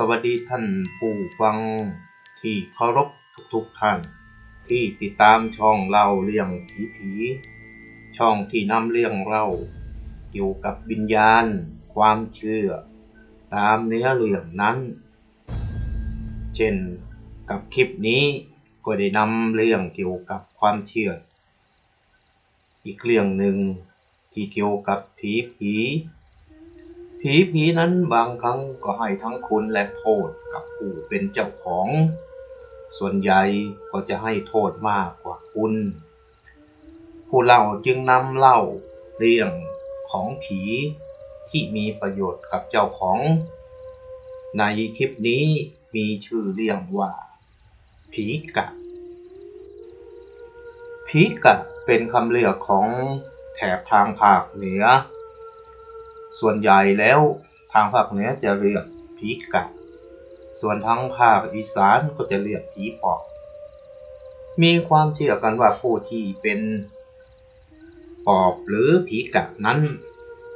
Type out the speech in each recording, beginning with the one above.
สวัสดีท่านผู้ฟังที่เคารพทุกๆท่าน ที่ติดตามช่องเราเรื่องผีผีช่องที่นำเรื่องเราเกี่ยวกับวิญญาณ ความเชื่อ ตามเนื้อเรื่องนั้น เช่นกับคลิปนี้ก็ได้นำเรื่องเกี่ยวกับความเชื่อ อีกเรื่องหนึ่งที่เกี่ยวกับผีผี ผีผีนั้นบางครั้งก็ให้ทั้งคุณและโทษกับผู้เป็นเจ้าของ ส่วนใหญ่ก็จะให้โทษมากกว่าคุณ ผู้เล่าจึงนำเล่าเรื่องของผีที่มีประโยชน์กับเจ้าของ ในคลิปนี้มีชื่อเรื่องว่า ผีกะ ผีกะเป็นคำเรียกของแถบทางภาคเหนือ ส่วนใหญ่แล้วทางภาคเหนือจะเรียกผีกะส่วนทางภาคอีสานก็จะเรียกผีปอบมีความเชื่อกันว่าผู้ที่เป็นปอบหรือผีกะนั้น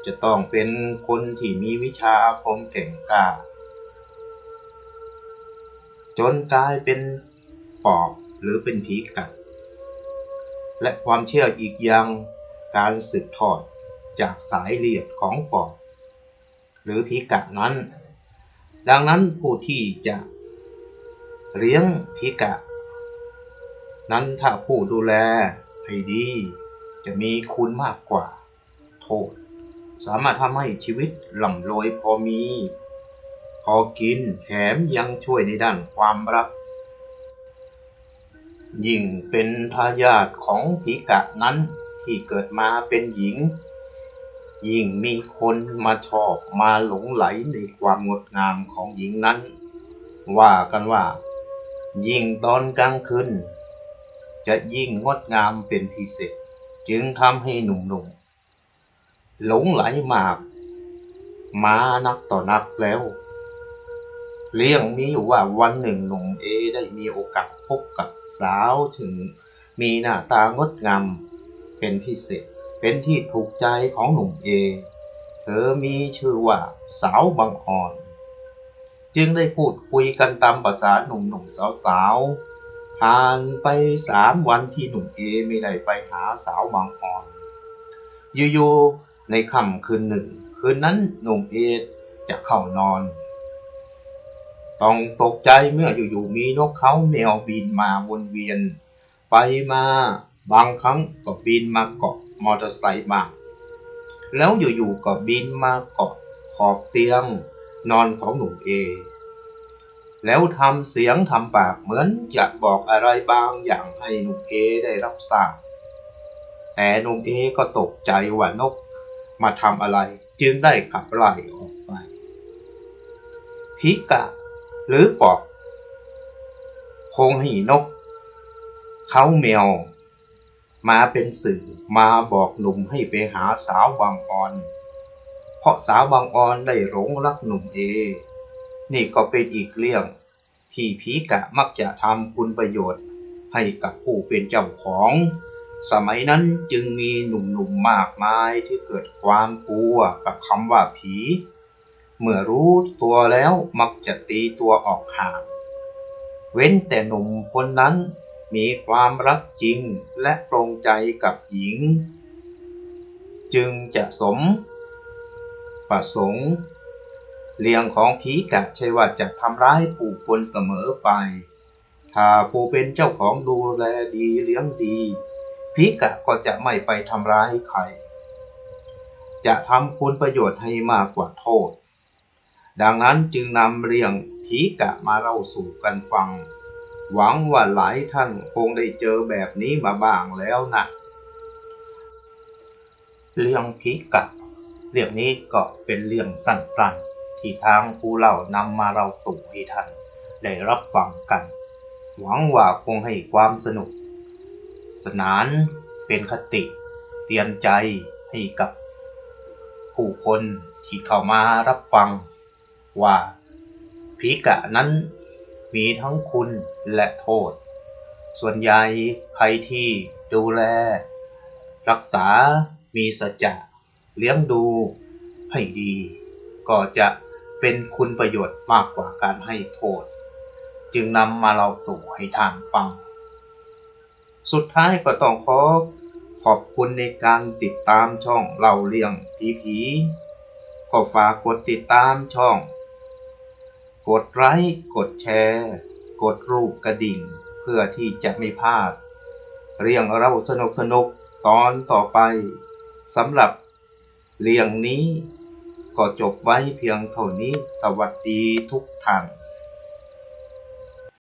จะต้องเป็นคนที่มีวิชาอาคมเก่งกล้าจนกลายเป็นปอบหรือเป็นผีกะและความเชื่ออีกอย่างการสืบทอด จากสายเลือดของปอบหรือผีกะนั้น ดังนั้นผู้ที่จะเลี้ยงผีกะ นั้นถ้าผู้ดูแลให้ดี จะมีคุณมากกว่า โทษ สามารถทำให้ชีวิตล่ำรวยพอมี พอกินแถมยังช่วยในด้านความรัก ยิ่งเป็นทายาทของผีกะนั้นที่เกิดมาเป็นหญิง ยิ่งมีคนมาชอบมาหลงไหลในความงดงามของหญิงนั้น ว่ากันว่า ยิ่งตอนกลางคืนจะยิ่งงดงามเป็นพิเศษ จึงทำให้หนุ่มๆ หลงไหลมาก มานักต่อนักแล้ว เรื่องมีอยู่ว่าวันหนึ่งหนุ่มเอได้มีโอกาสพบกับสาวถึงมีหน้าตางดงามเป็นพิเศษ เป็นที่ถูกใจของหนุ่มเอ เธอมีชื่อว่าสาวบางอ่อน จึงได้พูดคุยกันตามภาษาหนุ่มๆสาวๆผ่านไปสามวันที่หนุ่มเอไม่ได้ไปหาสาวบางอ่อนอยู่ๆในค่ำคืนหนึ่ง คืนนั้นหนุ่มเอจะเข้านอน ต้องตกใจเมื่ออยู่ๆมีนกเขาแมวบินมาวนเวียน ไปมาบางครั้งก็บินมาเกาะ มอเตอร์ไซค์บ้างแล้วอยู่ๆก็บินมาเกาะขอบเตียง นอนของหนุ่มเอ แล้วทำเสียงทำปากเหมือนอยากบอกอะไรบางอย่างให้หนุ่มเอได้รับทราบแต่หนุ่มเอก็ตกใจว่านกมาทำอะไรจึงได้ขับไล่ออกไปพิกะหรือปอบคงห้นก เขาแมว มาเป็นสื่อมาบอกหนุ่มให้ไปหาสาวบางอ่อน เพราะสาวบางอ่อนได้หลงรักหนุ่มเอ นี่ก็เป็นอีกเรื่อง ที่ผีกะมักจะทำคุณประโยชน์ให้กับผู้เป็นเจ้าของ สมัยนั้นจึงมีหนุ่มๆมากมายที่เกิดความกลัวกับคำว่าผี เมื่อรู้ตัวแล้วมักจะตีตัวออกห่าง เว้นแต่หนุ่มคนนั้น มีความรักจริงและปรงใจกับหญิง จึงจะสม ประสงค์เรื่องของผีกะใช่ว่าจะทำร้ายผู้คนเสมอไป ถ้าผู้เป็นเจ้าของดูแลดีเลี้ยงดีผีกะก็จะไม่ไปทำร้ายใคร จะทำคุณประโยชน์ให้มากกว่าโทษ ดังนั้นจึงนำเรื่องผีกะมาเล่าสู่กันฟัง หวังว่าหลายท่านคงได้เจอแบบนี้มาบ้างแล้วนะเรื่องผีกะเรื่องนี้ก็เป็นเรื่องสั้นๆ ที่ทางผู้เล่านำมาเราสู่ให้ท่านได้รับฟังกัน หวังว่าคงให้ความสนุก สนานเป็นคติ เตือนใจให้กับ ผู้คนที่เข้ามารับฟัง ว่าผีกะนั้น มีทั้งคุณและโทษ ส่วนใหญ่ใครที่ดูแล รักษามีสัจจะเลี้ยงดูให้ดี ก็จะเป็นคุณประโยชน์มากกว่าการให้โทษ จึงนำมาเล่าสู่ให้ท่านฟัง สุดท้ายก็ต้องขอขอบคุณในการติดตามช่องเล่าเรื่องผีผีๆก็ฝากกดติดตามช่อง กดไลค์กดแชร์ กดรูปกระดิ่ง เพื่อที่จะไม่พลาด เรื่องเราสนุกสนุกตอนต่อไปสำหรับเรื่องนี้ ก็จบไว้เพียงเท่านี้สวัสดีทุกท่าน